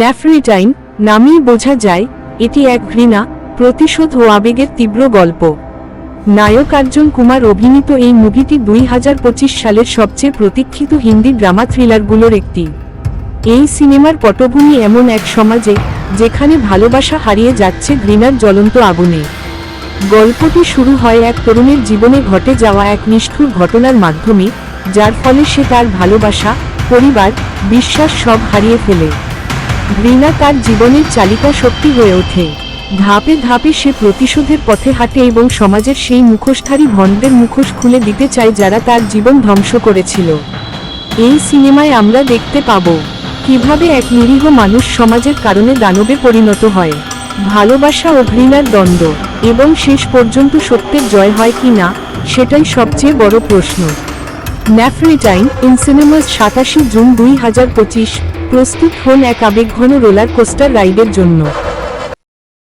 ন্যাফ্রিটাইন নামেই বোঝা যায়, এটি এক ঘৃণা, প্রতিশোধ ও আবেগের তীব্র গল্প। নায়ক অর্জুন কুমার অভিনীত এই মুভিটি দুই হাজার পঁচিশ সালের সবচেয়ে প্রতীক্ষিত হিন্দি ড্রামা থ্রিলারগুলোর একটি। এই সিনেমার পটভূমি এমন এক সমাজে, যেখানে ভালোবাসা হারিয়ে যাচ্ছে ঘৃণার জ্বলন্ত আগুনে। গল্পটি শুরু হয় এক তরুণের জীবনে ঘটে যাওয়া এক নিষ্ঠুর ঘটনার মাধ্যমে, যার ফলে সে তার ভালোবাসা, পরিবার, বিশ্বাস সব হারিয়ে ফেলে। ঘৃণা তার জীবনের চালিকা শক্তি হয়ে ওঠে। ধাপে ধাপে সে প্রতিশোধের পথে হাঁটে এবং সমাজের সেই মুখোশধারী ভণ্ডদের মুখোশ খুলে দিতে চায় যারা তার জীবন ধ্বংস করেছিল। এই সিনেমায় আমরা দেখতে পাব কীভাবে এক নিরীহ মানুষ সমাজের কারণে দানবে পরিণত হয়। ভালোবাসা ও ঘৃণার দ্বন্দ্ব এবং শেষ পর্যন্ত সত্যের জয় হয় কি না, সেটাই সবচেয়ে বড় প্রশ্ন। ন্যাফ্রিটাইন ইন সিনেমাস সাতাশি জুন দুই হাজার পঁচিশ প্রস্তুত হন এক আবেগঘন রোলার কোস্টার রাইডের জন্য।